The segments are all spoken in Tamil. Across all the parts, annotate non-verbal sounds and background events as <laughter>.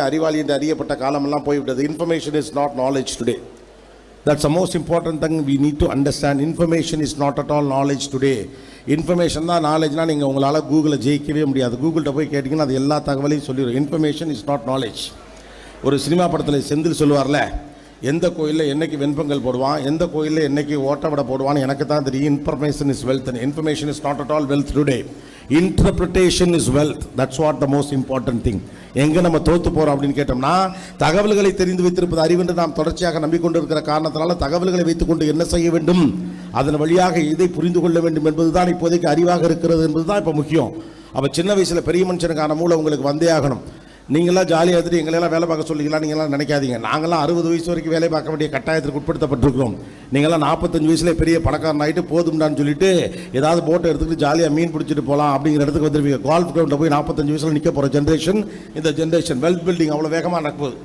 அறிவாளி என்று அறியப்பட்ட காலமெல்லாம் போய்விட்டது. Information is not knowledge today that's a most important thing we need to understand information is not at all knowledge today information தான் நாலேஜ்னா நீங்கள் உங்களால் கூகுளில் ஜெயிக்கவே முடியாது. கூகுள்கிட்ட போய் கேட்டிங்கன்னா அது எல்லா தகவலையும் சொல்லிடும் இன்ஃபர்மேஷன் இஸ் நாட் நாலேஜ் ஒரு சினிமா படத்தில் செந்தில் சொல்லுவார்ல எந்த கோயிலில் என்னைக்கு வெண்பொங்கல் போடுவான்? எந்த கோயிலில் என்னைக்கு ஓட்டவடை போடுவான்னு எனக்கு தான் தெரியும். Information is wealth information is not at all wealth today interpretation is wealth that's what the most important thing எங்கே நம்ம தோற்று போகிறோம் அப்படின்னு கேட்டோம்னா தகவல்களை தெரிந்து வைத்திருப்பது அறிவென்று நாம் தொடர்ச்சியாக நம்பிக்கொண்டிருக்கிற காரணத்தினால தகவல்களை வைத்துக்கொண்டு என்ன செய்ய வேண்டும்? அதன் வழியாக இதை புரிந்து கொள்ள வேண்டும் என்பதுதான் இப்போதைக்கு அறிவாக இருக்கிறது என்பது தான் இப்போ முக்கியம். அப்போ சின்ன வயசில் பெரிய மனுஷனுக்கான மூளை உங்களுக்கு வந்தே ஆகணும். நீங்களாம் ஜாலியாக எடுத்துட்டு எங்களெல்லாம் வேலை பார்க்க சொல்லிக்கலாம் நீங்களாம் நினைக்காதீங்க. நாங்களாம் அறுபது வயசு வரைக்கும் வேலை பார்க்க வேண்டிய கட்டாயத்திற்கு உட்படுத்தப்பட்டிருக்கிறோம். நீங்களாம் நாற்பத்தஞ்சு வயசுல பெரிய பணக்காரன் ஆகிட்டு போதும்டான்னு சொல்லிட்டு ஏதாவது போட்டை எடுத்துக்கிட்டு ஜாலியாக மீன் பிடிச்சிட்டு போகலாம் அப்படிங்கிற இடத்துக்கு வந்துருவீங்க கோல்ஃப் கிரவுண்டில் போய் நாற்பத்தஞ்சு வயசில் நிற்க போகிற ஜென்ரேஷன் இந்த ஜென்ரேஷன் வெல்த் பில்டிங் அவ்வளோ வேகமாக நடக்குது.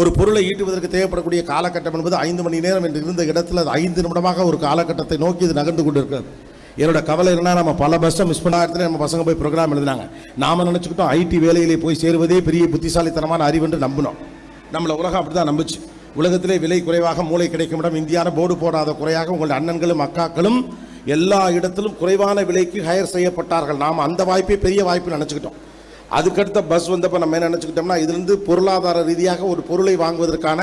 ஒரு பொருளை ஈட்டுவதற்கு தேவைப்படக்கூடிய காலகட்டம் என்பது ஐந்து மணி நேரம் என்று இருந்த இடத்துல அது ஐந்து நிமிடமாக ஒரு காலகட்டத்தை நோக்கி இது நகர்ந்து கொண்டிருக்கிறது. என்னோட கவலை என்ன நம்ம பல பஸ்ஸை மிஸ் பண்ண நம்ம பசங்க போய் ப்ரோக்ராம் எழுதினாங்க. நாம நினச்சிக்கிட்டோம் ஐடி வேலையிலே போய் சேருவதே பெரிய புத்திசாலித்தனமான அறிவென்று நம்பினோம். நம்மளை உலகம் அப்படி தான் நம்புச்சு. உலகத்திலே விலை குறைவாக மூளை கிடைக்கும் இடம் இந்தியான போர்டு போடாத குறையாக உங்களுடைய அண்ணன்களும் அக்காக்களும் எல்லா இடத்திலும் குறைவான விலைக்கு ஹையர் செய்யப்பட்டார்கள். நாம் அந்த வாய்ப்பே பெரிய வாய்ப்பு நினச்சிக்கிட்டோம். அதுக்கடுத்த பஸ் வந்தப்போ நம்ம என்ன நினச்சிக்கிட்டோம்னா இதுலேருந்து பொருளாதார ரீதியாக ஒரு பொருளை வாங்குவதற்கான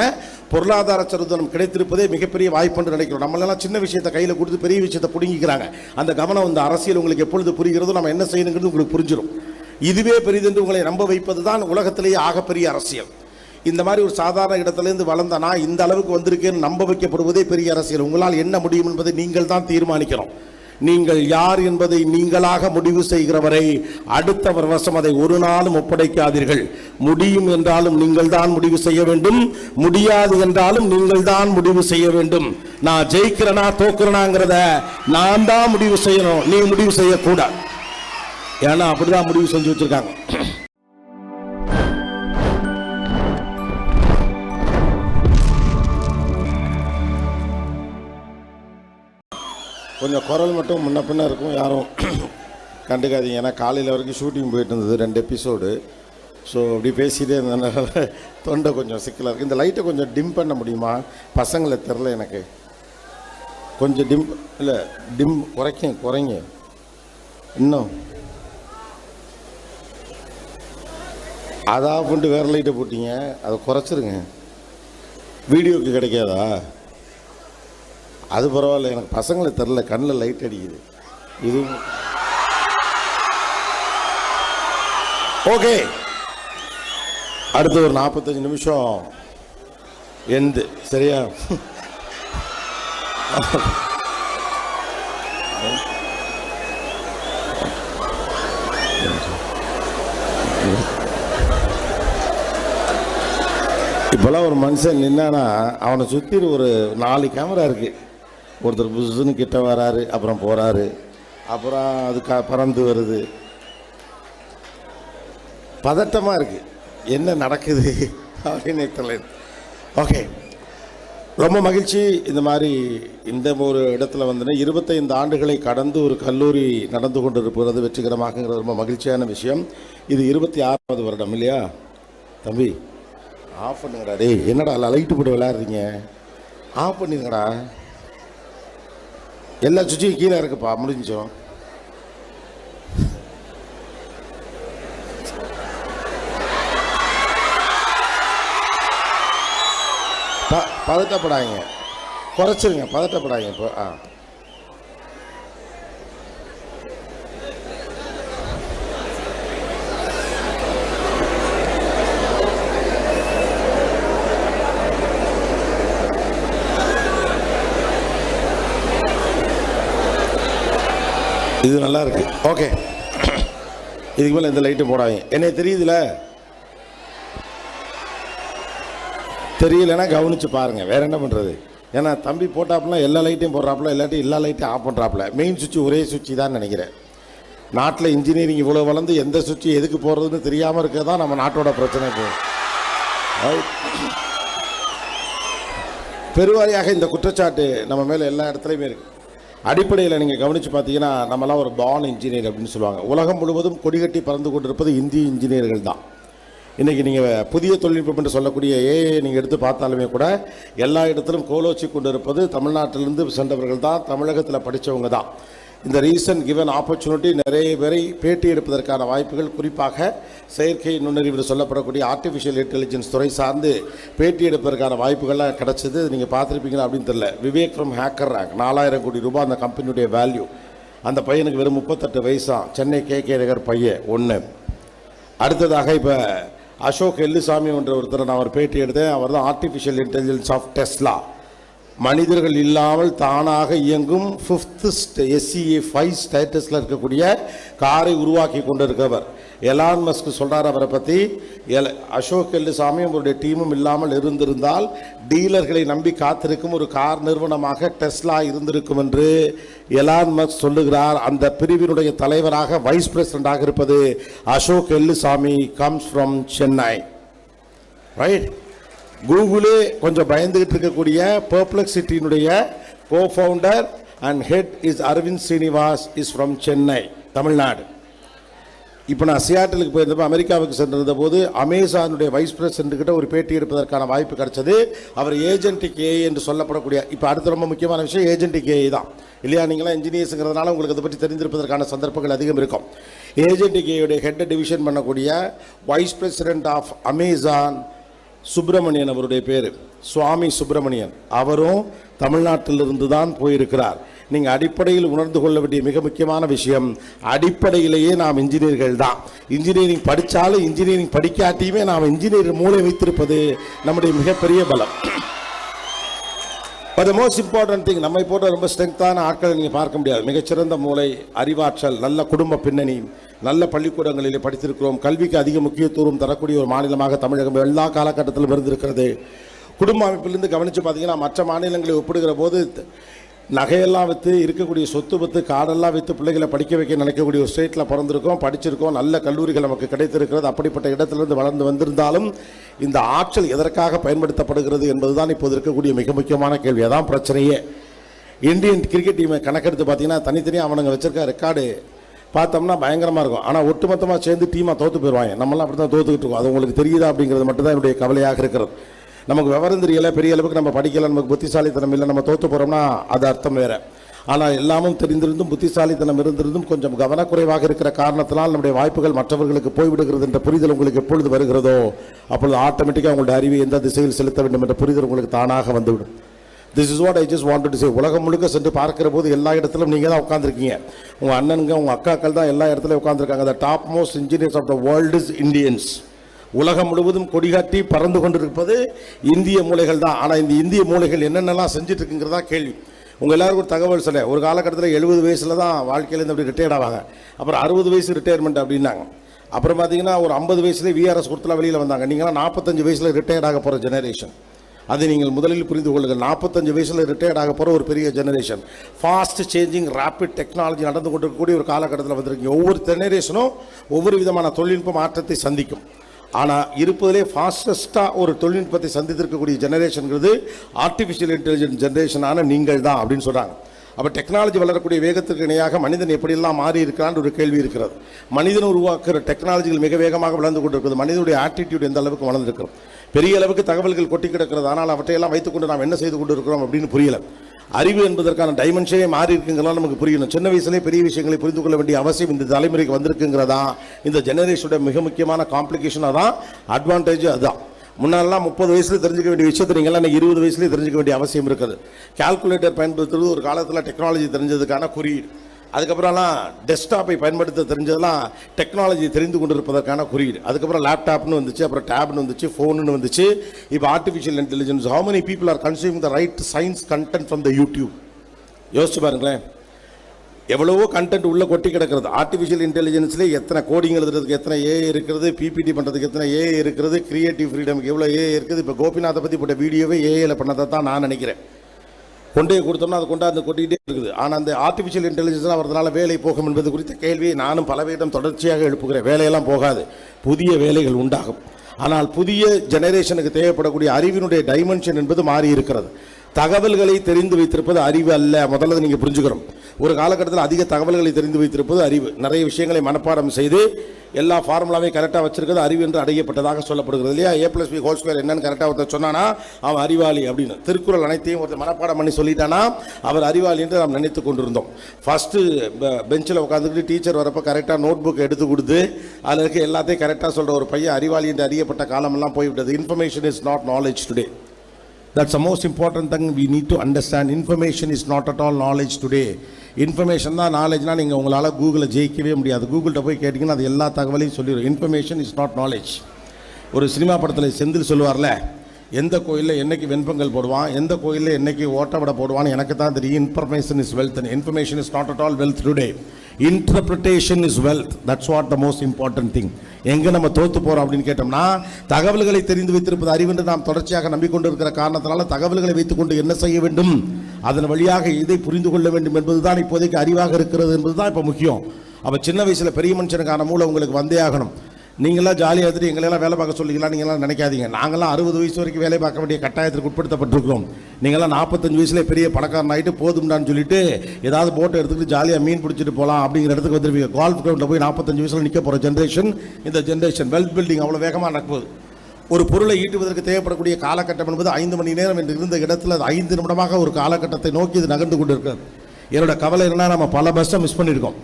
பொருளாதார சருதனம் கிடைத்திருப்பதே மிகப்பெரிய வாய்ப்பு என்று நினைக்கிறோம். நம்மளெல்லாம் சின்ன விஷயத்தை கையில் கொடுத்து பெரிய விஷயத்தை பிடுங்கிக்கிறாங்க. அந்த கவனம் இந்த அரசியல் உங்களுக்கு எப்பொழுது புரிகிறதோ நம்ம என்ன செய்யணுங்கிறது உங்களுக்கு புரிஞ்சிடும் இதுவே பெரிதென்று உங்களை நம்ப வைப்பது தான் உலகத்திலேயே ஆகப்பெரிய அரசியல். இந்த மாதிரி ஒரு சாதாரண இடத்துலேருந்து வளர்ந்த நான் இந்த அளவுக்கு வந்திருக்கேன்னு நம்ப வைக்கப்படுவதே பெரிய அரசியல். உங்களால் என்ன முடியும் என்பதை நீங்கள் தான் தீர்மானிக்கணும். நீங்கள் யார் என்பதை நீங்களாக முடிவு செய்கிறவரை அடுத்தவர் வசம் அதை ஒரு நாளும் ஒப்படைக்காதீர்கள். முடியும் என்றாலும் நீங்கள் தான் முடிவு செய்ய வேண்டும். முடியாது என்றாலும் நீங்கள் தான் முடிவு செய்ய வேண்டும். நான் ஜெயிக்கிறனா தோக்குறனாங்கிறத நான் தான் முடிவு செய்யணும். நீ முடிவு செய்யக்கூடாது. ஏன்னா அப்படிதான் முடிவு செஞ்சு வச்சிருக்காங்க. கொஞ்சம் குரல் மட்டும் முன்ன பின்ன இருக்கும். யாரும் <clears throat> கண்டுக்காதீங்க. ஏன்னா காலையில் வரைக்கும் ஷூட்டிங் போயிட்டு இருந்தது ரெண்டு எபிசோடு ஸோ அப்படி பேசிகிட்டே இருந்ததுனால <laughs> தொண்டை கொஞ்சம் சிக்கலாக இருக்குது இந்த லைட்டை கொஞ்சம் டிம் பண்ண முடியுமா? பசங்களை தெரில எனக்கு. கொஞ்சம் டிம் இல்லை டிம் குறைக்க குறைங்க. இன்னும். அதான் பண்ணிட்டு வேறு லைட்டை போட்டீங்க. அதை குறைச்சிருங்க. வீடியோக்கு கிடைக்காதா? அது பரவாயில்ல எனக்கு பசங்களை தெரில கண்ணில் லைட் அடிக்குது. இது ஓகே அடுத்து ஒரு நாற்பத்தஞ்சு நிமிஷம் எந்து சரியா? இப்போல்லாம் ஒரு மனுஷன் நின்னானா அவனை சுற்றி ஒரு நாலு கேமரா இருக்குது ஒருத்தர் புதுசுன்னு கிட்ட வராரு அப்புறம் போறாரு. அப்புறம் அது க பறந்து வருது. பதட்டமாக இருக்கு. என்ன நடக்குது <laughs> அப்படின்னு தெரியல. ஓகே ரொம்ப மகிழ்ச்சி. இந்த மாதிரி இந்த ஒரு இடத்துல வந்து இருபத்தைந்து ஆண்டுகளை கடந்து ஒரு கல்லூரி நடந்து கொண்டு இருப்பது வெற்றிகரமாகங்கிறது ரொம்ப மகிழ்ச்சியான விஷயம். இது இருபத்தி ஆறாவது வருடம் இல்லையா? தம்பி ஆஃப் பண்ணுங்கடா. டே என்னடா லைட்டு போட்டு விளையாடுறீங்க? ஆஃப் பண்ணிருங்கடா. எல்லா சுவிட்சும் கீழே இருக்குப்பா முடிஞ்சோம் ப பதட்டப்படாதீங்க. குறைச்சிருங்க பதட்டப்படாதீங்க இப்போ ஆ. இது நல்லா இருக்கு ஓகே இதுக்கு மேலே இந்த லைட்டு போடாதீங்க. என்ன தெரியுதுல? தெரியலன்னா கவனிச்சு பாருங்கள் வேற என்ன பண்ணுறது ஏன்னா தம்பி போட்டாப்புல எல்லா லைட்டையும் போடுறாப்புல இல்லாட்டி எல்லா லைட்டையும் ஆஃப் பண்ணுறாப்புல மெயின் சுவிட்ச் ஒரே சுவிட்ச் தான் நினைக்கிறேன். நாட்டில் இன்ஜினியரிங் இவ்வளோ வளர்ந்து எந்த சுவிட்ச் எதுக்கு போகிறதுன்னு தெரியாமல் இருக்கிறது தான் நம்ம நாட்டோட பிரச்சனை இப்போ. பெருவாரியாக இந்த குற்றச்சாட்டு நம்ம மேலே எல்லா இடத்துலையுமே இருக்குது அடிப்படையில் நீங்கள் கவனித்து பார்த்தீங்கன்னா நம்மலாம் ஒரு பான் இன்ஜினியர் அப்படின்னு சொல்லுவாங்க. உலகம் முழுவதும் கொடிகட்டி பறந்து கொண்டிருப்பது இந்திய இன்ஜினியர்கள் தான். இன்றைக்கி நீங்கள் புதிய தொழில்நுட்பம் என்று சொல்லக்கூடிய ஏஐ நீங்கள் எடுத்து பார்த்தாலுமே கூட எல்லா இடத்திலும் கோலோச்சி கொண்டு இருப்பது தமிழ்நாட்டிலிருந்து சென்றவர்கள் தான் தமிழகத்தில் படித்தவங்க தான். இந்த ரீசன் கிவன் ஆப்பர்ச்சுனிட்டி நிறைய பேரை பேட்டி எடுப்பதற்கான வாய்ப்புகள் குறிப்பாக செயற்கை நுண்ணறிவில் சொல்லப்படக்கூடிய ஆர்டிஃபிஷியல் இன்டெலிஜென்ஸ் துறை சார்ந்து பேட்டி எடுப்பதற்கான வாய்ப்புகள்லாம் கிடச்சிது. நீங்கள் பார்த்துருப்பீங்களா அப்படின்னு தெரில விவேக் ஃப்ரம் ஹேக்கர் ரேங்க் நாலாயிரம் கோடி ரூபாய் அந்த கம்பெனியுடைய வேல்யூ அந்த பையனுக்கு வெறும் முப்பத்தெட்டு வயசாம் சென்னை கே. கே. நகர் பையன் ஒன்று அடுத்ததாக இப்போ அசோக் எல்லுசாமி என்ற ஒருத்தரை நான் ஒரு பேட்டி எடுத்தேன். அவர் தான் ஆர்டிஃபிஷியல் இன்டெலிஜென்ஸ் ஆஃப் டெஸ்லா மனிதர்கள் இல்லாமல் தானாக இயங்கும் ஃபிஃப்த் எஸ்சிஏ ஃபைவ் ஸ்டேட்டஸில் இருக்கக்கூடிய காரை உருவாக்கி கொண்டிருக்கிறவர். எலான் மஸ்க் சொல்கிறார் அவரை பற்றி எல அசோக் எல்லுசாமி அவருடைய டீமும் இல்லாமல் இருந்திருந்தால் டீலர்களை நம்பி காத்திருக்கும் ஒரு கார் நிறுவனமாக டெஸ்லா இருந்திருக்கும் என்று எலான் மஸ்க் சொல்லுகிறார். அந்த பிரிவினுடைய தலைவராக வைஸ் பிரசிடண்டாக இருப்பது Ashok Elluswamy comes from Chennai right கூகுளே கொஞ்சம் பயந்துகிட்டு இருக்கக்கூடிய பர்ப்ளெக்சிட்டியினுடைய co founder and head is Aravind Srinivas is from Chennai Tamil Nadu இப்போ நான் சியாட்டலுக்கு போயிருந்தப்போ அமெரிக்காவுக்கு சென்றிருந்த போது அமேசானுடைய வைஸ் பிரசிடென்ட் கிட்ட ஒரு பேட்டி எடுப்பதற்கான வாய்ப்பு கிடைச்சது. அவர் ஏஜென்டிக் ஏ என்று சொல்லப்படக்கூடிய இப்போ அடுத்த ரொம்ப முக்கியமான விஷயம் ஏஜென்டிக் ஏ தான். இல்லையா நீங்களாம் இன்ஜினியர்ஸுங்கிறதுனால உங்களுக்கு அதை பற்றி தெரிந்திருப்பதற்கான சந்தர்ப்பங்கள் அதிகம் இருக்கும். ஏஜென்டிக் கேயுடைய ஹெட்டை டிவிஷன் பண்ணக்கூடிய vice president of Amazon Subramanian அவருடைய பேர். சுவாமி சுப்பிரமணியன். அவரும் தமிழ்நாட்டிலிருந்து தான் போயிருக்கிறார். நீங்கள் அடிப்படையில் உணர்ந்து கொள்ள வேண்டிய மிக முக்கியமான விஷயம் அடிப்படையிலேயே நாம் இன்ஜினியர்கள் தான். இன்ஜினியரிங் படித்தாலும் இன்ஜினியரிங் படிக்காட்டியுமே நாம் இன்ஜினியர் மூளை வைத்திருப்பது நம்முடைய மிகப்பெரிய பலம். பட் மோஸ்ட் இம்பார்ட்டன்ட் திங் நம்மை போன்ற ரொம்ப ஸ்ட்ரென்த்தான ஆட்களை நீங்கள் பார்க்க முடியாது. மிகச்சிறந்த மூளை அறிவாற்றல் நல்ல குடும்ப பின்னணி நல்ல பள்ளிக்கூடங்களிலே படித்திருக்கிறோம். கல்விக்கு அதிக முக்கியத்துவம் தரக்கூடிய ஒரு மாநிலமாக தமிழகம் எல்லா காலகட்டத்திலும் இருந்திருக்கிறது. குடும்ப அமைப்பிலிருந்து கவனித்து பார்த்தீங்கன்னா மற்ற மாநிலங்களை ஒப்பிடுகிற போது நகையெல்லாம் விற்று இருக்கக்கூடிய சொத்து பத்து காடெல்லாம் விற்று பிள்ளைகளை படிக்க வைக்க நினைக்கக்கூடிய ஒரு ஸ்டேட்டில் பிறந்திருக்கோம் படிச்சிருக்கோம் நல்ல கல்லூரிகள் நமக்கு கிடைத்திருக்கிறது அப்படிப்பட்ட இடத்திலிருந்து வளர்ந்து வந்திருந்தாலும் இந்த ஆற்றல் எதற்காக பயன்படுத்தப்படுகிறது என்பதுதான் இப்போது இருக்கக்கூடிய மிக முக்கியமான கேள்வி. அதான் பிரச்சனையே. இந்தியன் கிரிக்கெட் டீமை கணக்கெடுத்து பார்த்தீங்கன்னா தனித்தனியாக அவனுங்க வச்சிருக்க ரெக்கார்டு பார்த்தோம்னா பயங்கரமாக இருக்கும். ஆனால் ஒட்டுமொத்தமாக சேர்ந்து டீமாக தோற்று போயிடுவாங்க நம்மளாம் அப்படி தான் தோத்துக்கிட்டு இருக்கோம். அது உங்களுக்கு தெரியுதா அப்படிங்கிறது மட்டும்தான் என்னுடைய கவலையாக இருக்கிறது. நமக்கு விவரம் தெரியல பெரிய அளவுக்கு நம்ம படிக்கல நமக்கு புத்திசாலித்தனம் இல்லை நம்ம தோற்று போகிறோம்னா அது அர்த்தம் வேறு. ஆனால் எல்லாமும் தெரிந்திருந்தும் புத்திசாலித்தனம் இருந்திருந்தும் கொஞ்சம் கவனக்குறைவாக இருக்கிற காரணத்தினால் நம்முடைய வாய்ப்புகள் மற்றவர்களுக்கு போய்விடுகிறது என்ற புரிதல் உங்களுக்கு எப்பொழுது வருகிறதோ அப்பொழுது ஆட்டோமேட்டிக்காக உங்களுடைய அறிவை எந்த திசையில் செலுத்த வேண்டும் என்ற புரிதல் உங்களுக்கு தானாக வந்துவிடும். This is what I just want to say உலகம் முழுக்க சென்று பார்க்கிற போது எல்லா இடத்துலையும் நீங்கள் தான் உட்காந்துருக்கீங்க உங்கள் அண்ணனுங்க உங்கள் அக்காக்கள் தான் எல்லா இடத்துலையும் உட்காந்துருக்காங்க the top most engineers of the world is Indians உலகம் முழுவதும் கொடிகாட்டி பறந்து கொண்டிருப்பது இந்திய மூலைகள் தான். ஆனால் இந்த இந்திய மூலைகள் என்னென்னலாம் செஞ்சுட்டு இருக்குங்கிறதா கேள்வி. உங்கள் எல்லாருக்கும் ஒரு தகவல் சொல்ல ஒரு காலகட்டத்தில் எழுபது வயசில் தான் வாழ்க்கையிலேருந்து அப்படி ரிட்டையர்ட் ஆவாங்க. அப்புறம் அறுபது வயசு ரிட்டையர்மெண்ட் அப்படின்னாங்க. அப்புறம் பார்த்தீங்கன்னா ஒரு ஐம்பது வயசுலேயே விஆர்எஸ் கொடுத்துல வெளியில் வந்தாங்க. நீங்களாம் நாற்பத்தஞ்சு வயசில் ரிட்டையர்ட் ஆக போகிற ஜெனரேஷன் அதை நீங்கள் முதலில் புரிந்து கொள்ளுங்கள். நாற்பத்தஞ்சு வயசில் ரிட்டையர்ட் ஆக போகிற ஒரு பெரிய generation fast changing rapid technology நடந்து கொண்டிருக்கக்கூடிய ஒரு காலகட்டத்தில் வந்திருக்கீங்க. ஒவ்வொரு ஜெனரேஷனும் ஒவ்வொரு விதமான தொழில்நுட்ப மாற்றத்தை சந்திக்கும். ஆனால் இருப்பதிலே ஃபாஸ்டஸ்ட்டாக ஒரு தொழில்நுட்பத்தை சந்தித்திருக்கக்கூடிய ஜெனரேஷனுங்கிறது ஆர்டிஃபிஷியல் இன்டெலிஜென்ஸ் ஜெனரேஷனான நீங்கள் தான் அப்படின்னு சொல்கிறாங்க அப்போ டெக்னாலஜி வளரக்கூடிய வேகத்திற்கு இணையாக மனிதன் எப்படியெல்லாம் மாறி இருக்கிறான்னு ஒரு கேள்வி இருக்கிறது. மனிதன் உருவாக்குற டெக்னாலஜிகள் மிக வேகமாக வளர்ந்து கொண்டிருக்கிறது. மனிதனுடைய ஆட்டிடியூட் எந்த அளவுக்கு வளர்ந்துருக்கிறோம் பெரிய அளவுக்கு தகவல்கள் கொட்டி கிடக்கிறது. ஆனால் அவற்றையெல்லாம் வைத்துக்கொண்டு நாம் என்ன செய்து கொண்டு இருக்கிறோம் அப்படின்னு புரியல. அறிவு என்பதற்கான டைமென்ஷனே மாறி இருக்குங்கிறதா நமக்கு புரியணும் சின்ன வயசுலேயே பெரிய விஷயங்களை புரிந்து கொள்ள வேண்டிய அவசியம் இந்த தலைமுறைக்கு வந்திருக்குங்கிறதா? இந்த ஜெனரேஷனோட மிக முக்கியமான காம்ப்ளிகேஷன் அதான் அட்வான்டேஜ் அதுதான் முன்னாடிலாம் முப்பது வயசில் தெரிஞ்சுக்க வேண்டிய விஷயத்தை நீங்கள்லாம் இன்னைக்கு இருபது வயசுலேயே தெரிஞ்சுக்க வேண்டிய அவசியம் இருக்குது. கால்குலேட்டர் பயன்படுத்துறது ஒரு காலத்தில் டெக்னாலஜி தெரிஞ்சதுக்கான குறியீடு. அதுக்கப்புறம்லாம் டெஸ்க்டாப்பை பயன்படுத்த தெரிஞ்சதெல்லாம் டெக்னாலஜி தெரிந்து கொண்டிருப்பதற்கான குறியீடு. அதுக்கப்புறம் லேப்டாப்னு வந்துச்சு அப்புறம் டேப்னு வந்துச்சு ஃபோனுன்னு வந்துச்சு. இப்போ artificial intelligence how many people are consuming the right science content from the YouTube யோசிச்சு பாருங்களேன். எவ்வளவோ கண்டென்ட் உள்ள கொட்டி கிடக்கிறது. ஆர்டிஃபிஷியல் இன்டெலிஜென்ஸில் எத்தனை கோடிங் எழுதுறதுக்கு எத்தனை ஏ இருக்கிறது பிபிடி பண்ணுறதுக்கு எத்தனை ஏ இருக்கிறது கிரியேட்டிவ் ஃப்ரீடமுக்கு எவ்வளோ ஏ இருக்குது. இப்போ கோபிநாத்தை பற்றி போட்ட வீடியோவே ஏஏல பண்ணதை தான் நான் நினைக்கிறேன். கொண்டே கொடுத்தோம்னா அது கொண்டாந்து கொட்டிகிட்டே இருக்குது. ஆனால் அந்த ஆர்டிஃபிஷியல் இன்டெலிஜென்ஸ்னால் வரதுனால வேலை போகும் என்பது குறித்த கேள்வியை நானும் பலவிடம் தொடர்ச்சியாக எழுப்புகிறேன். வேலையெல்லாம் போகாது. புதிய வேலைகள் உண்டாகும். ஆனால் புதிய ஜெனரேஷனுக்கு தேவைப்படக்கூடிய அறிவினுடைய டைமென்ஷன் என்பது மாறி இருக்கிறது தகவல்களை தெரிந்து வைத்திருப்பது அறிவு அல்ல. முதல்ல நீங்கள் புரிஞ்சுக்கிறோம் ஒரு காலகட்டத்தில் அதிக தகவல்களை தெரிந்து வைத்திருப்பது அறிவு. நிறைய விஷயங்களை மனப்பாடம் செய்து எல்லா ஃபார்முலாவையும் கரெக்டாக வச்சிருக்கிறது அறிவு என்று அடையப்பட்டதாக சொல்லப்படுகிறது இல்லையா? A plus B whole square என்னன்னு கரெக்டாக ஒருத்தர் சொன்னானா அவன் அறிவாளி அப்படின்னு. திருக்குறள் அனைத்தையும் ஒருத்தர் மனப்பாடம் பண்ணி சொல்லிட்டானா அவர் அறிவாளி என்று நாம் நினைத்து கொண்டிருந்தோம். ஃபஸ்ட்டு பெஞ்சில் உட்காந்துக்கிட்டு டீச்சர் வரப்போ கரெக்டாக நோட் புக் எடுத்து கொடுத்து அதில் இருக்க எல்லாத்தையும் கரெக்டாக சொல்கிற ஒரு பையன் அறிவாளி என்று அறியப்பட்ட காலமெல்லாம் போய்விட்டது. Information is not knowledge today That's the most important thing we need to understand. Information is not at all knowledge today. Information தான் நாலேஜ்னா நீங்கள் உங்களால் கூகுளில் ஜெயிக்கவே முடியாது கூகுள்கிட்ட போய் கேட்டிங்கன்னா அது எல்லா தகவலையும் சொல்லிடும் இன்ஃபர்மேஷன் இஸ் நாட் நாலேஜ் ஒரு சினிமா படத்தில் செந்தில் சொல்லுவார்ல எந்த கோயிலில் என்னைக்கு வெண்பொங்கல் போடுவான் எந்த கோயிலில் என்னைக்கு ஓட்டவடை போடுவான்னு எனக்கு தான் தெரியும். Information is wealth information is not at all wealth today interpretation is wealth that's what the most important thing எங்கே நம்ம தோற்று போகிறோம் அப்படின்னு கேட்டோம்னா தகவல்களை தெரிந்து வைத்திருப்பது அறிவென்று நாம் தொடர்ச்சியாக நம்பிக்கொண்டு இருக்கிற காரணத்தினால தகவல்களை வைத்துக்கொண்டு என்ன செய்ய வேண்டும்? அதன் வழியாக இதை புரிந்து கொள்ள வேண்டும் என்பதுதான் இப்போதைக்கு அறிவாக இருக்கிறது என்பதுதான் இப்போ முக்கியம். அப்போ சின்ன வயசில் பெரிய மனுஷனுக்கான மூளை உங்களுக்கு வந்தே ஆகணும். நீங்களாம் ஜாலியாக எடுத்துட்டு எங்களெல்லாம் வேலை பார்க்க சொல்லிக்கலாம் நீங்களாம் நினைக்காதீங்க. நாங்களாம் அறுபது வயசு வரைக்கும் வேலை பார்க்க வேண்டிய கட்டாயத்திற்கு உட்படுத்தப்பட்டிருக்கிறோம். நீங்களாம் நாற்பத்தஞ்சு வயசுல பெரிய பணக்காரன் ஆகிட்டு போதும்டான்னு சொல்லிட்டு ஏதாவது போட்டை எடுத்துக்கிட்டு ஜாலியாக மீன் பிடிச்சிட்டு போகலாம் அப்படிங்கிற இடத்துக்கு வந்துருவீங்க கால்ஃப் கிரவுண்டில் போய் நாற்பத்தஞ்சு வயசில் நிற்க போகிற ஜென்ரேஷன் இந்த ஜென்ரேஷன் வெல்த் பில்டிங் அவ்வளோ வேகமாக நடக்குது ஒரு பொருளை ஈட்டுவதற்கு தேவைப்படக்கூடிய காலகட்டம் என்பது ஐந்து மணி நேரம் என்று இருந்த இடத்துல அது ஐந்து நிமிடமாக ஒரு காலகட்டத்தை நோக்கி இது நகர்ந்து கொண்டிருக்கிறது. என்னோட கவலை என்னன்னா நம்ம பல பஸ்ஸை மிஸ் பண்ணியிருக்கோம்.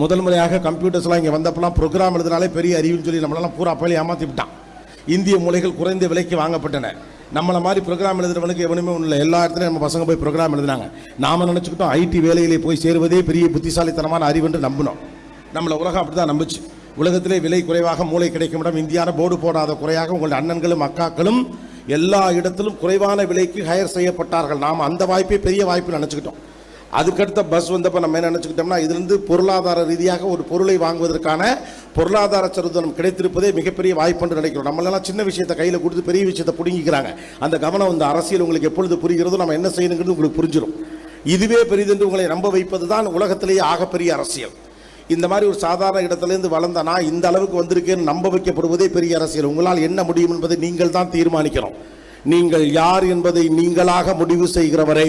முதல் முறையாக கம்ப்யூட்டர்ஸ்லாம் இங்கே வந்தப்பெல்லாம் ப்ரோக்ராம் எழுதினாலே பெரிய அறிவுன்னு சொல்லி நம்மளெல்லாம் பூரா பழி ஏமாற்றி விட்டான். இந்திய மொழிகள் குறைந்த விலைக்கு வாங்கப்பட்டன. நம்மளை மாதிரி ப்ரோக்ராம் எழுதுறவனுக்கு எவனுமே ஒன்றும் இல்லை. எல்லா இடத்துலையும் நம்ம பசங்க போய் ப்ரோக்ராம் எழுதினாங்க. நாம நினச்சிக்கிட்டோம் ஐடி வேலையிலே போய் சேருவதே பெரிய புத்திசாலித்தனமான அறிவுன்று நம்பினோம். நம்மளை உலகம் அப்படி தான் நம்புச்சு. உலகத்திலே விலை குறைவாக மூளை கிடைக்கும் இடம் இந்தியான போர்டு போடாத குறையாக உங்களுடைய அண்ணன்களும் அக்காக்களும் எல்லா இடத்திலும் குறைவான விலைக்கு ஹையர் செய்யப்பட்டார்கள். நாம் அந்த வாய்ப்பே பெரிய வாய்ப்பு நினச்சிக்கிட்டோம். அதுக்கடுத்த பஸ் வந்தப்போ நம்ம என்ன நினச்சிக்கிட்டோம்னா இதுலேருந்து பொருளாதார ரீதியாக ஒரு பொருளை வாங்குவதற்கான பொருளாதார சருதனம் கிடைத்திருப்பதே மிகப்பெரிய வாய்ப்பு என்று நினைக்கிறோம். நம்மளெல்லாம் சின்ன விஷயத்தை கையில் கொடுத்து பெரிய விஷயத்தை பிடுங்கிக்கிறாங்க. அந்த கவனம் இந்த அரசியல் உங்களுக்கு எப்பொழுது புரிகிறதோ நம்ம என்ன செய்யணுங்கிறது உங்களுக்கு புரிஞ்சிடும் இதுவே பெரிதென்று உங்களை நம்ப வைப்பது தான் உலகத்திலேயே ஆகப்பெரிய அரசியல். இந்த மாதிரி ஒரு சாதாரண இடத்துலேருந்து வளர்ந்த நான் இந்த அளவுக்கு வந்திருக்கேன்னு நம்ப வைக்கப்படுவதே பெரிய அரசியல். உங்களால் என்ன முடியும் என்பதை நீங்கள் தான் தீர்மானிக்கிறோம் நீங்கள் யார் என்பதை நீங்களாக முடிவு செய்கிறவரை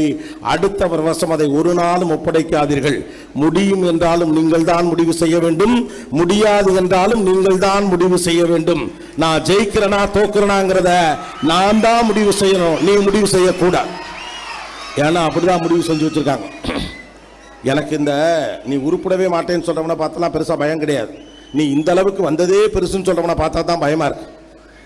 அடுத்தவர் வசம் அதை ஒரு நாளும் ஒப்படைக்காதீர்கள். முடியும் என்றாலும் நீங்கள் தான் முடிவு செய்ய வேண்டும். முடியாது என்றாலும் நீங்கள் தான் முடிவு செய்ய வேண்டும். நான் ஜெயிக்கிறனா தோக்குறனாங்கிறத நான் தான் முடிவு செய்யணும். நீ முடிவு செய்யக்கூடாது. ஏன்னா அப்படிதான் முடிவு செஞ்சு வச்சிருக்காங்க. எனக்கு இந்த நீ உருப்பிடவே மாட்டேன்னு சொல்றவனை பார்த்தலாம் பெருசா பயம் கிடையாது. நீ இந்த அளவுக்கு வந்ததே பெருசுன்னு சொல்றவனை பார்த்தா தான் பயமா இருக்கு.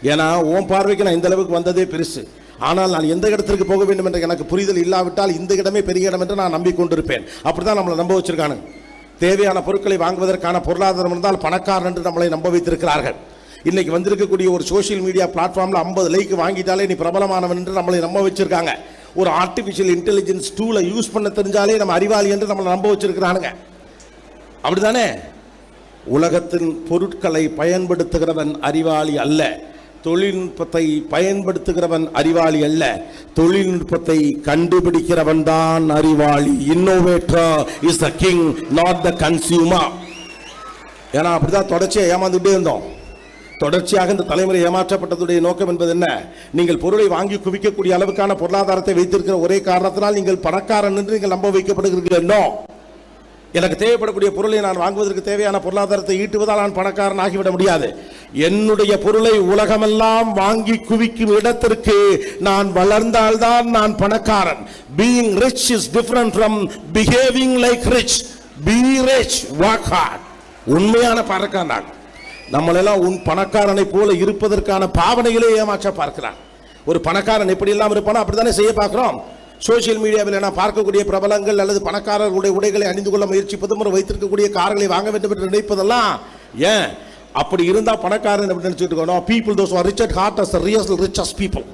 ஏன்னா உன் பார்வைக்கு நான் இந்த அளவுக்கு வந்ததே பெருசு. ஆனால் நான் எந்த இடத்திற்கு போக வேண்டும் என்ற எனக்கு புரிதல் இல்லாவிட்டால் இந்த இடமே பெரிய இடம் என்று நான் நம்பிக்கொண்டிருப்பேன். அப்படிதான் நம்மளை நம்ப வச்சிருக்கானுங்க தேவையான பொருட்களை வாங்குவதற்கான பொருளாதாரம் இருந்தால் பணக்காரன் என்று நம்மளை நம்ப வைத்திருக்கிறார்கள். இன்னைக்கு வந்திருக்கக்கூடிய ஒரு சோஷியல் மீடியா பிளாட்ஃபார்மில் ஐம்பது லைக் வாங்கிட்டாலே நீ பிரபலமானவன் என்று நம்மளை நம்ப வச்சிருக்காங்க. ஒரு ஆர்டிஃபிஷியல் இன்டெலிஜென்ஸ் டூலை யூஸ் பண்ண தெரிஞ்சாலே நம்ம அறிவாளி என்று நம்மளை நம்ப வச்சிருக்கிறானுங்க. அப்படிதானே உலகத்தின் பொருட்களை பயன்படுத்துகிறவன் அறிவாளி அல்ல. தொழில்நுட்பத்தை பயன்படுத்துகிறவன் அறிவாளி அல்ல. தொழில்நுட்பத்தை கண்டுபிடிக்கிறவன் தான் அறிவாளி. Innovator is the king not the consumer ஏன்னா அப்படிதான் தொடர்ச்சியாக ஏமாந்துட்டே இருந்தோம். தொடர்ச்சியாக இந்த தலைமுறை ஏமாற்றப்பட்டதுடைய நோக்கம் என்பது என்ன? நீங்கள் பொருளை வாங்கி குவிக்கக்கூடிய அளவுக்கான பொருளாதாரத்தை வைத்திருக்கிற ஒரே காரணத்தினால் நீங்கள் பணக்காரன் என்று நீங்கள் நம்ப வைக்கப்படுகிறீர்கள். என்ன எனக்கு தேவைப்படக்கூடிய பொருளை நான் வாங்குவதற்கு தேவையான பொருளாதாரத்தை ஈட்டுவதால் நான் பணக்காரன் ஆகிவிட முடியாது. என்னுடைய பொருளை உலகமெல்லாம் வாங்கி குவிக்கும் இடத்திற்கு நான் வளர்ந்தால்தான் நான் பணக்காரன். Being rich is different from behaving like rich be rich walk hard உண்மையான பணக்காரன் நம்மளெல்லாம் உன் பணக்காரனை போல இருப்பதற்கான பாவனைகளே ஏமாற்ற பார்க்கிறான். ஒரு பணக்காரன் எப்படி இல்லாமல் இருப்பானோ அப்படித்தானே செய்ய பார்க்கிறோம். சோஷியல் மீடியாவில் நான் பார்க்கக்கூடிய பிரபலங்கள் அல்லது பணக்காரர்களுடைய உடைகளை அணிந்து கொள்ள முயற்சிப்பதும் ஒரு வைத்திருக்கக்கூடிய கார்களை வாங்க வேண்டும் என்று நினைப்பதெல்லாம் ஏன்? அப்படி இருந்தால் பணக்காரன் அப்படின்னு நினைச்சிட்டு இருக்கணும் people those rich are hard as reus richest people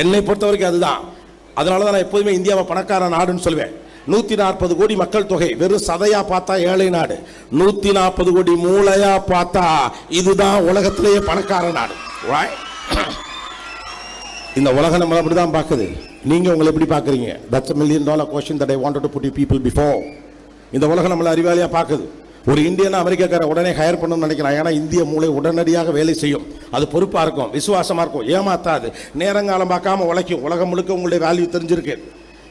என்னை பொறுத்த வரைக்கும் அதுதான். அதனால தான் நான் எப்போதுமே இந்தியாவை பணக்கார நாடுன்னு சொல்வேன். நூற்றி நாற்பது கோடி மக்கள் தொகை. வெறும் சதையாக பார்த்தா ஏழை நாடு. நூற்றி நாற்பது கோடி மூளையாக பார்த்தா இதுதான் உலகத்திலேயே பணக்கார நாடு. Right? இந்த உலகம் நம்மளை அப்படி தான் பார்க்குது. நீங்கள் உங்களை எப்படி பார்க்குறீங்க? That's million dollar question that I wanted to put you people before இந்த உலகம் நம்மளை அறிவாளியாக பார்க்குது. ஒரு இந்தியனா அமெரிக்காக்கார உடனே ஹையர் பண்ணணும்னு நினைக்கிறான். ஏன்னா இந்திய மூளை உடனடியாக வேலை செய்யும். அது பொறுப்பாக இருக்கும் விசுவாசமாக இருக்கும் ஏமாத்தாது நேரங்காலம் பார்க்காம உழைக்கும். உலகம் முழுக்க உங்களுடைய வேல்யூ தெரிஞ்சிருக்கு.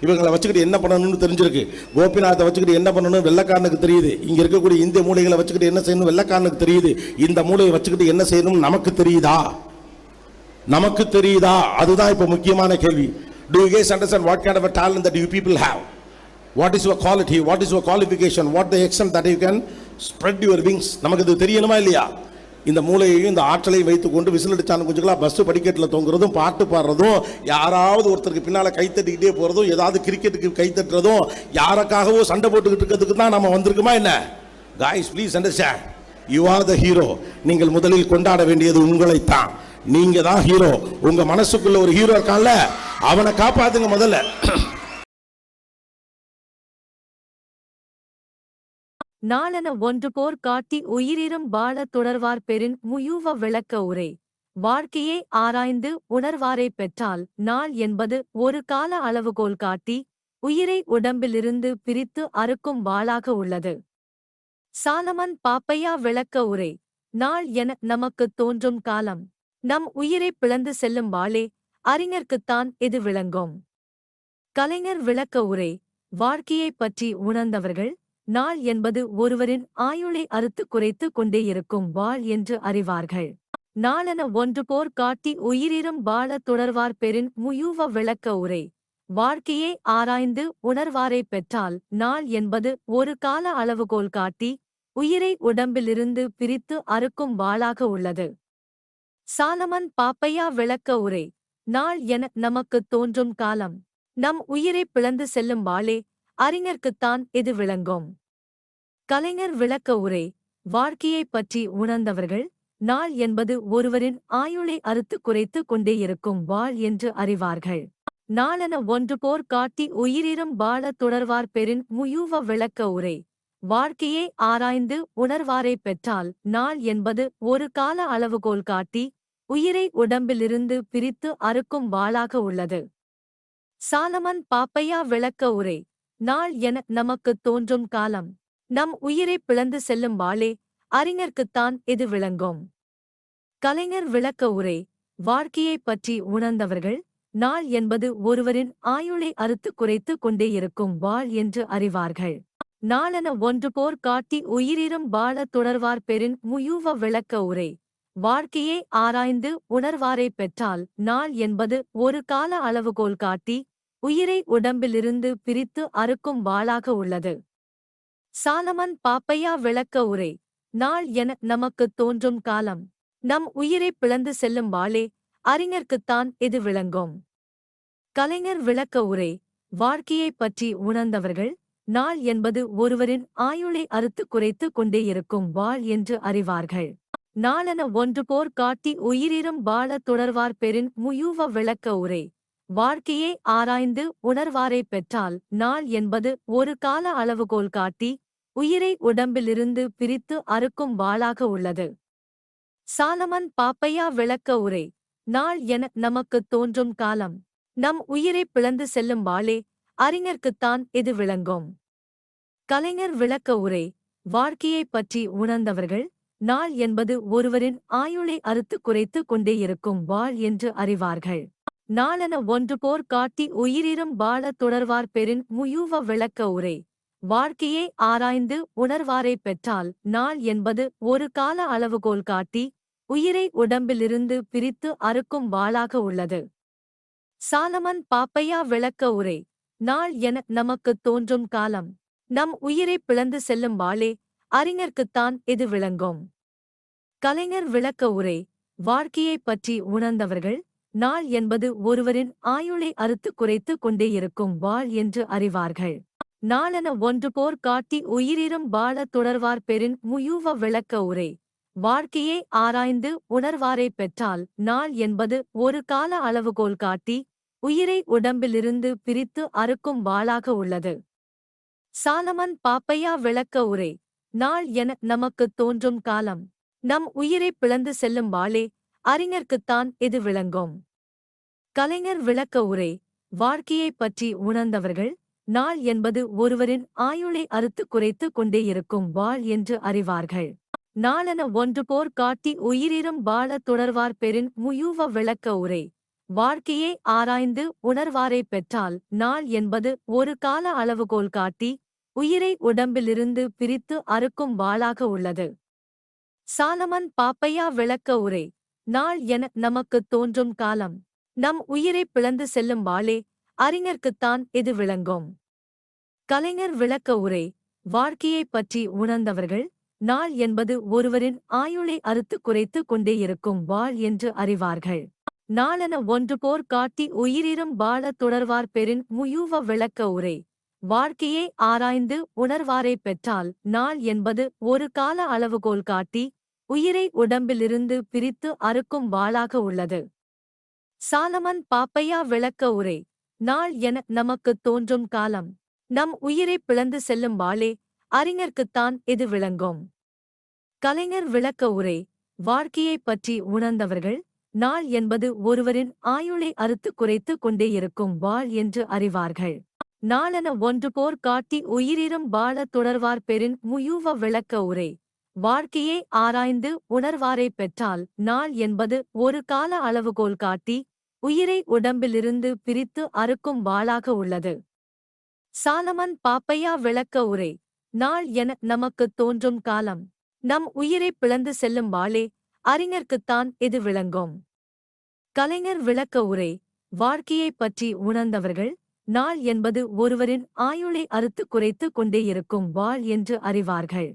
இவங்களை வச்சுக்கிட்டு என்ன பண்ணணும்னு தெரிஞ்சிருக்கு. கோபிநாத்தை வச்சுக்கிட்டு என்ன பண்ணணும் வெள்ளக்காரனுக்கு தெரியுது. இங்கே இருக்கக்கூடிய இந்திய மூளைகளை வச்சுக்கிட்டு என்ன செய்யணும் வெள்ளக்காரனுக்கு தெரியுது. இந்த மூளையை வச்சுக்கிட்டு என்ன செய்யணும் நமக்கு தெரியுதா? நமக்கு தெரியுதா? அதுதான் இப்போ முக்கியமான கேள்வி. Do you guys understand what kind அவர் a that you you people what is is quality what is is qualification what the the that you can spread spread wings நமக்கு இது தெரியணுமா இல்லையா? இந்த மூளையையும் இந்த ஆற்றலையும் வைத்துக்கொண்டு விசில் அடிச்சாலும் கொஞ்சங்களா பஸ் படிக்கட்டில் தொங்குறதும் பாட்டு பாடுறதும் யாராவது ஒருத்தருக்கு பின்னால் கை தட்டிக்கிட்டே ஏதாவது கிரிக்கெட்டுக்கு கை தட்டுறதும் யாருக்காகவோ சண்டை போட்டுக்கிட்டு இருக்கிறதுக்கு தான் நம்ம வந்திருக்குமா என்ன? Guys please understand you are the hero நீங்கள் முதலில் கொண்டாட வேண்டியது உங்களைத்தான். நீங்க தான் ஹீரோ உங்க மனசுக்குள்ள ஒரு ஹீரோ இருக்கான்ல அவனை காப்பாத்துங்க முதல்ல. நாளன ஒன்று போர் காட்டி உயிரிரும் வாழ தொடர்வார் பெரின் முயூவ விளக்க உரை. வாழ்க்கையை ஆராய்ந்து உணர்வாரை பெற்றால் நாள் என்பது ஒரு கால அளவுகோல் காட்டி உயிரை உடம்பிலிருந்து பிரித்து அறுக்கும் வாளாக உள்ளது. சாலமன் பாப்பையா விளக்க உரை. நாள் என நமக்குத் தோன்றும் காலம். நம் உயிரை பிளந்து செல்லும் வாளே அறிஞர்க்குத்தான் இது விளங்கும். கலைஞர் விளக்க உரை வாழ்க்கையைப் பற்றி உணர்ந்தவர்கள் நாள் என்பது ஒருவரின் ஆயுளை அறுத்து குறைத்து கொண்டே இருக்கும் வாழ் என்று அறிவார்கள். நாளென ஒன்று போர் காட்டி உயிரிரும் வாழ தொடர்வார் பெரின் முயூவ விளக்க உரை வாழ்க்கையை ஆராய்ந்து உணர்வாரை பெற்றால் நாள் என்பது ஒரு கால அளவுகோல் காட்டி உயிரை உடம்பிலிருந்து பிரித்து அறுக்கும் வாளாக உள்ளது. சாலமன் பாப்பையா விளக்க உரை நாள் என நமக்குத் தோன்றும் காலம். நம் உயிரை பிளந்து செல்லும் வாளே அறிஞர்க்குத்தான் இது விளங்கும்? கலைஞர் விளக்க உரை வாழ்க்கையைப் பற்றி உணர்ந்தவர்கள் நாள் என்பது ஒருவரின் ஆயுளை அறுத்து குறைத்து கொண்டே இருக்கும் வாழ் என்று அறிவார்கள். நாளென ஒன்று போர் காட்டி உயிரிரும் வாழ தொடர்வார் பெறின் முயூவ விளக்க உரை வாழ்க்கையை ஆராய்ந்து உணர்வாரை பெற்றால் நாள் என்பது ஒரு கால அளவுகோல் காட்டி உயிரை உடம்பிலிருந்து பிரித்து அறுக்கும் வாளாக உள்ளது. சாலமன் பாப்பையா விளக்க உரை நாள் என நமக்குத் தோன்றும் காலம். நம் உயிரை பிளந்து செல்லும் வாளே அறிஞர்க்குத்தான் இது விளங்கும் கலைஞர் விளக்க உரை வாழ்க்கையைப் பற்றி உணர்ந்தவர்கள் நாள் என்பது ஒருவரின் ஆயுளை அறுத்து குறைத்து கொண்டே இருக்கும் வாழ் என்று அறிவார்கள். நாளென ஒன்று போர் காட்டி உயிரிரும் வாழ தொடர்வார் பெறின் முயூவ விளக்க உரை வாழ்க்கையை ஆராய்ந்து உணர்வாரை பெற்றால் நாள் என்பது ஒரு கால அளவுகோல் காட்டி உயிரை உடம்பிலிருந்து பிரித்து அறுக்கும் வாளாக உள்ளது. சாலமன் பாப்பையா விளக்க உரை நாள் என நமக்குத் தோன்றும் காலம். நம் உயிரை பிளந்து செல்லும் வாளே அறிஞர்க்குத்தான் இது விளங்கும் கலைஞர் விளக்க உரை வாழ்க்கையைப் பற்றி உணர்ந்தவர்கள் நாள் என்பது ஒருவரின் ஆயுளை அறுத்து குறைத்து கொண்டே இருக்கும் வாழ் என்று அறிவார்கள். நாளென ஒன்று போர் காட்டி உயிரிரும் வாழ தொடர்வார் பெரின் முயூவ விளக்க உரை. வாழ்க்கையை ஆராய்ந்து உணர்வாரை பெற்றால் நாள் என்பது ஒரு கால அளவுகோல் காட்டி உயிரை உடம்பிலிருந்து பிரித்து அறுக்கும் வாளாக உள்ளது. சாலமன் பாப்பையா விளக்க உரை. நாள் என நமக்குத் தோன்றும் காலம். நம் உயிரை பிளந்து செல்லும் வாளே அறிஞர்க்குத்தான் இது விளங்கும்? கலைஞர் விளக்க உரை. வாழ்க்கையைப் பற்றி உணர்ந்தவர்கள் நாள் என்பது ஒருவரின் ஆயுளை அறுத்து குறைத்து கொண்டே இருக்கும் வாழ் என்று அறிவார்கள். நாளென ஒன்று போர் காட்டி உயிரிரும் வாழ தொடர்வார் பெரின் முயூவ விளக்க உரை. வாழ்க்கையை ஆராய்ந்து உணர்வாரை பெற்றால் நாள் என்பது ஒரு கால அளவுகோல் காட்டி உயிரை உடம்பிலிருந்து பிரித்து அறுக்கும் வாளாக உள்ளது. சாலமன் பாப்பையா விளக்க உரை. நாள் என நமக்குத் தோன்றும் காலம். நம் உயிரை பிளந்து செல்லும் வாளே. அறிஞர்க்குத்தான் இது விளங்கும். கலைஞர் விளக்க உரை வாழ்க்கையைப் பற்றி உணர்ந்தவர்கள் நாள் என்பது ஒருவரின் ஆயுளை அறுத்து குறைத்து கொண்டே இருக்கும் வாழ் என்று அறிவார்கள். நாளென ஒன்று போர் காட்டி உயிரிரும் வாழ தொடர்வார் பெரின் முயூவ விளக்க உரை வாழ்க்கையை ஆராய்ந்து உணர்வாரை பெற்றால் நாள் என்பது ஒரு கால அளவுகோல் காட்டி உயிரை உடம்பிலிருந்து பிரித்து அறுக்கும் வாளாக உள்ளது. சாலமன் பாப்பையா விளக்க உரை நாள் என நமக்குத் தோன்றும் காலம். நம் உயிரை பிளந்து செல்லும் வாளே அறிஞர்க்குத்தான் இது விளங்கும். கலைஞர் விளக்க உரை வாழ்க்கையைப் பற்றி உணர்ந்தவர்கள் நாள் என்பது ஒருவரின் ஆயுளை அறுத்து குறைத்து கொண்டே இருக்கும் வாழ் என்று அறிவார்கள். நாளென ஒன்று போர் காட்டி உயிரிரும் வாழ தொடர்வார் பெறின் முயூவ விளக்க உரை வாழ்க்கையை ஆராய்ந்து உணர்வாரை பெற்றால் நாள் என்பது ஒரு கால அளவுகோல் காட்டி உயிரை உடம்பிலிருந்து பிரித்து அறுக்கும் வாளாக உள்ளது. சாலமன் பாப்பையா விளக்க உரை நாள் என நமக்குத் தோன்றும் காலம். நம் உயிரை பிளந்து செல்லும் வாளே அறிஞர்க்குத்தான் இது விளங்கும் கலைஞர் விளக்க உரை வாழ்க்கையைப் பற்றி உணர்ந்தவர்கள் நாள் என்பது ஒருவரின் ஆயுளை அறுத்து குறைத்து கொண்டே இருக்கும் வாழ் என்று அறிவார்கள். நாளென ஒன்று போர் காட்டி உயிரிரும் வாழ தொடர்வார் பெறின் முயூவ விளக்க உரை வாழ்க்கையை ஆராய்ந்து உணர்வாரை பெற்றால் நாள் என்பது ஒரு கால அளவுகோல் காட்டி உயிரை உடம்பிலிருந்து பிரித்து அறுக்கும் வாளாக உள்ளது. சாலமன் பாப்பையா விளக்க உரை நாள் என நமக்குத் தோன்றும் காலம். நம் உயிரை பிளந்து செல்லும் வாளே அறிஞர்க்குத்தான் இது விளங்கும் கலைஞர் விளக்க உரை வாழ்க்கையைப் பற்றி உணர்ந்தவர்கள் நாள் என்பது ஒருவரின் ஆயுளை அறுத்து குறைத்து கொண்டே இருக்கும் வாழ் என்று அறிவார்கள். நாளன ஒன்று போர் காட்டி உயிரிரும் வாழ தொடர்வார் பெரின் முயூவ விளக்க உரை. வாழ்க்கையை ஆராய்ந்து உணர்வாரை பெற்றால் நாள் என்பது ஒரு கால அளவுகோல் காட்டி உயிரை உடம்பிலிருந்து பிரித்து அறுக்கும் வாளாக உள்ளது. சாலமன் பாப்பையா விளக்க உரை. நாள் என நமக்குத் தோன்றும் காலம். நம் உயிரை பிளந்து செல்லும் வாளே அறிஞர்க்குத்தான் இது விளங்கும். கலைஞர் விளக்க உரை. வாழ்க்கையைப் பற்றி உணர்ந்தவர்கள் நாள் என்பது ஒருவரின் ஆயுளை அறுத்து குறைத்து கொண்டே இருக்கும் வாழ் என்று அறிவார்கள்.